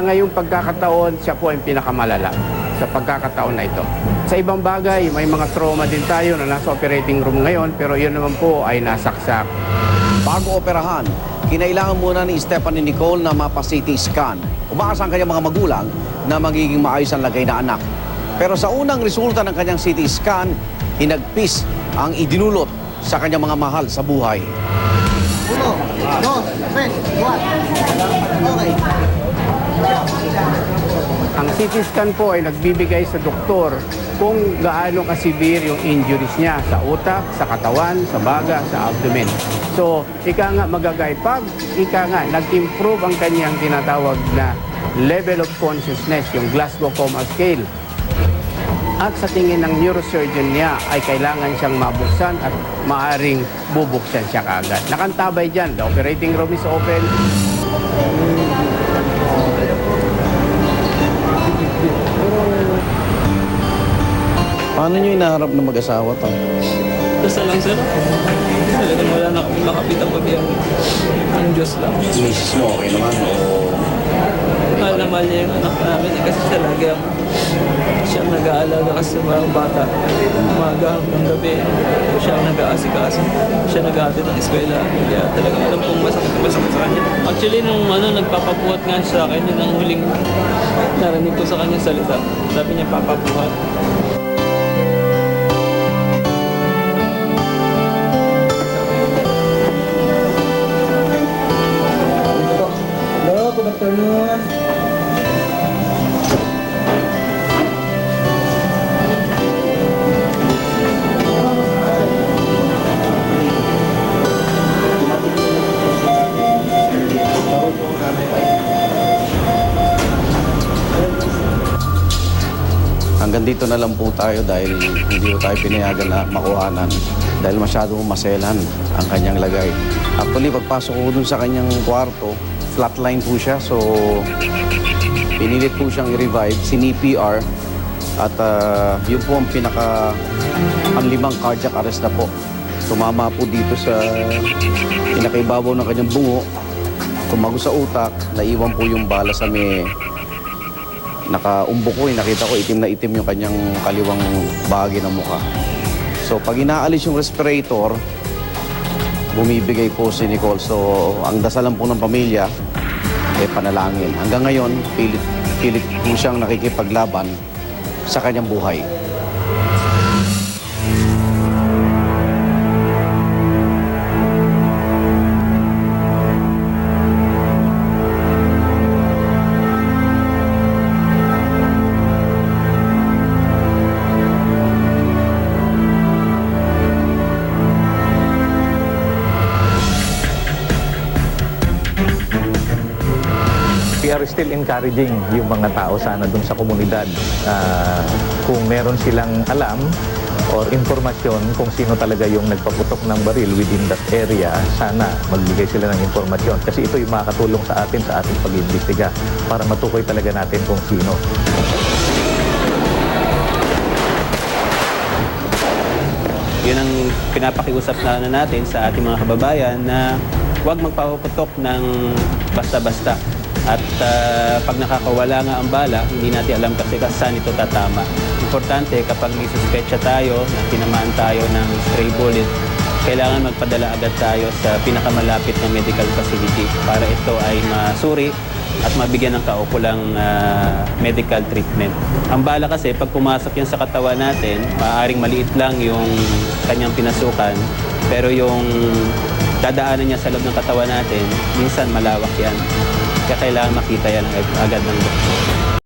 Sa ngayong pagkakataon, siya po ang pinakamalala sa pagkakataon na ito. Sa ibang bagay, may mga trauma din tayo na nasa operating room ngayon, pero yun naman po ay nasaksak. Bago operahan, kinailangan muna ni Stephanie Nicole na mapa-CT scan. Umaasa ang kanyang mga magulang na magiging maayos ang lagay na anak. Pero sa unang resulta ng kanyang CT scan, hinagpis ang idinulot sa kanyang mga mahal sa buhay. Uno, dos, tres, cuatro. Okay. Ang CT scan po ay nagbibigay sa doktor kung gaano ka-severe yung injuries niya sa utak, sa katawan, sa baga, sa abdomen. So, ika nga magagay. Pag ika nga nag-improve ang kanyang tinatawag na level of consciousness, yung Glasgow Coma Scale, at sa tingin ng neurosurgeon niya ay kailangan siyang mabuksan at maaring bubuksan siya kaagad. Nakantabay dyan, the operating room is open, Paano niyo inaharap na mag-asawa to? Basta lang sir. Talagang wala na kami makapitang pabiyang. Ang Diyos lang. Misis mo, okay naman. Mahal na mahal niya yung anak namin eh, kasi siya lagi ang siya ang nag-aalaga kasi sa mga bata. Umaga hanggang gabi. Siya ang nag-aasikaso. Siya nag-aatid ng eskwela. Kaya talagang alam kong masakit na masakit sa kanya. Actually, nung ano, nagpapabuhat nga siya sa akin, yun ang huling narinig ko sa kanya salita. Sabi niya, papabuhat. Hanggang dito na lang po tayo dahil hindi po tayo pinayagan na makuhanan dahil masyado maselan ang kanyang lagay. Actually, pagpasok ko dun sa kanyang kwarto, flatline po siya. So, pinilit po siyang i-revive, sinipr at ah, yun po ang pinaka panlimang cardiac arrest na po. Tumama po dito sa pinakaibabaw ng kanyang bungo, tumago sa utak, naiwan po yung bala sa may nakaumbok ko, eh, nakita ko itim na itim yung kanyang kaliwang bahagi ng mukha. So pag inaalis yung respirator, bumibigay po si Nicole. So ang dasalan po ng pamilya, eh panalangin. Hanggang ngayon, pilit, pilit po siyang nakikipaglaban sa kanyang buhay. We are still encouraging yung mga tao sana dun sa komunidad ah, kung meron silang alam or informasyon kung sino talaga yung nagpaputok ng baril within that area, sana magbigay sila ng informasyon. Kasi ito yung makakatulong sa atin sa ating pag-imbestiga para matukoy talaga natin kung sino. Yun ang pinapakiusap na natin sa ating mga kababayan na huwag magpapaputok ng basta-basta. At ah, pag nakakawala nga ang bala, hindi natin alam kasi saan ito tatama. Importante kapag may suspetsya tayo na tinamaan tayo ng stray bullet, kailangan magpadala agad tayo sa pinakamalapit na medical facility para ito ay masuri at mabigyan ng kaukulang ah, medical treatment. Ang bala kasi, pag pumasok yan sa katawan natin, maaaring maliit lang yung kanyang pinasukan, pero yung dadaanan niya sa loob ng katawan natin, minsan malawak yan. Kaya kailangan makita yan ag- agad ng doktor.